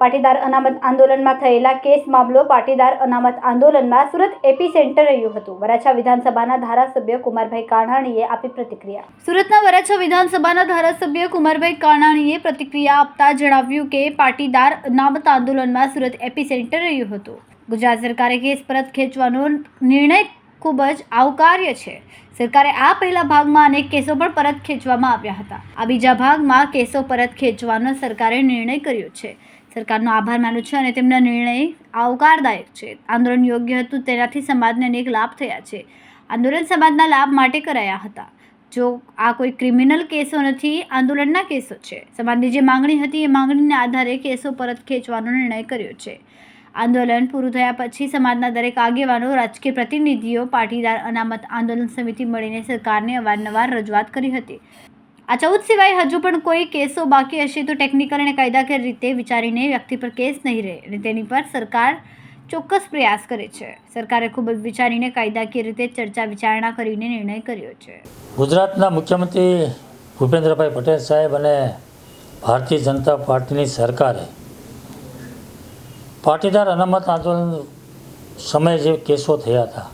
પાટીદાર અનામત આંદોલનમાં થયેલા કેસ મામલો પાટીદાર અનામત આંદોલનમાં સુરત એપી સેન્ટર રહ્યું હતું. વરાછા વિધાનસભાના ધારાસભ્ય કુમારભાઈ કાણાણીએ આપી પ્રતિક્રિયા. સુરતના વરાછા વિધાનસભાના ધારાસભ્ય કુમારભાઈ કાણાણીએ પ્રતિક્રિયા આપતા જણાવ્યું કે પાટીદાર અનામત આંદોલનમાં સુરત એપી સેન્ટર રહ્યું હતું. ગુજરાત સરકારે કેસ પરત ખેંચવાનો નિર્ણય ખૂબ જ આવકાર્ય છે. સરકારે આ પહેલા ભાગમાં અનેક કેસો પણ પરત ખેંચવામાં આવ્યા હતા. આ બીજા ભાગમાં કેસો પરત ખેંચવાનો સરકારે નિર્ણય કર્યો છે. સરકારનો આભાર માનું છું અને તેમના નિર્ણય આવકારદાયક છે. આંદોલન યોગ્ય હતું તેનાથી સમાજને અનેક લાભ થયા છે. આંદોલન સમાજના લાભ માટે કરાયા હતા. જો આ કોઈ ક્રિમિનલ કેસો નથી, આંદોલનના કેસો છે. સમાજની જે માંગણી હતી એ માંગણીના આધારે કેસો પરત ખેંચવાનો નિર્ણય કર્યો છે. આંદોલન પૂરું થયા પછી સમાજના દરેક આગેવાનો, રાજકીય પ્રતિનિધિઓ, પાટીદાર અનામત આંદોલન સમિતિ મળીને સરકારને અવારનવાર રજૂઆત કરી હતી. આ ચૌદ સિવાય હજુ પણ કોઈ કેસો બાકી હશે તો ટેકનિકલ અને કાયદાકીય રીતે વિચારીને વ્યક્તિ પર કેસ નહીં રહે અને તેની પર સરકાર ચોક્કસ પ્રયાસ કરે છે. સરકારે ખૂબ જ વિચારીને કાયદાકીય રીતે ચર્ચા વિચારણા કરીને નિર્ણય કર્યો છે. ગુજરાતના મુખ્યમંત્રી ભૂપેન્દ્રભાઈ પટેલ સાહેબ અને ભારતીય જનતા પાર્ટીની સરકારે પાટીદાર અનામત આંદોલન સમયે જે કેસો થયા હતા,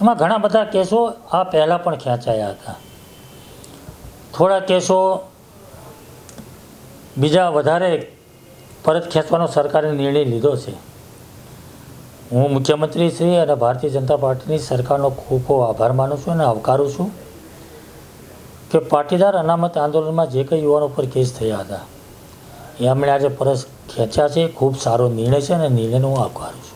એમાં ઘણા બધા કેસો આ પહેલાં પણ ખેંચાયા હતા. થોડા કેસો બીજા વધારે પરત ખેંચવાનો સરકારે નિર્ણય લીધો છે. હું મુખ્યમંત્રી શ્રી અને ભારતીય જનતા પાર્ટીની સરકારનો ખૂબ ખૂબ આભાર માનું છું અને આવકારું છું કે પાટીદાર અનામત આંદોલનમાં જે કંઈ યુવાનો પર કેસ થયા હતા એમણે આજે પરત ખેંચ્યા છે. ખૂબ સારો નિર્ણય છે અને નિર્ણયનો હું આવકારું છું.